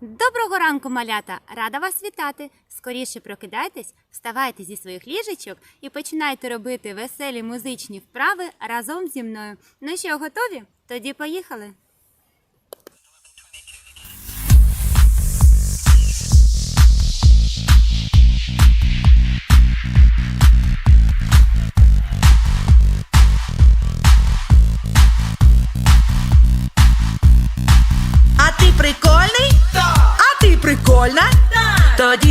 Доброго ранку, малята! Рада вас вітати! Скоріше прокидайтесь, вставайте зі своїх ліжечок і починайте робити веселі музичні вправи разом зі мною. Ну що, готові? Тоді поїхали!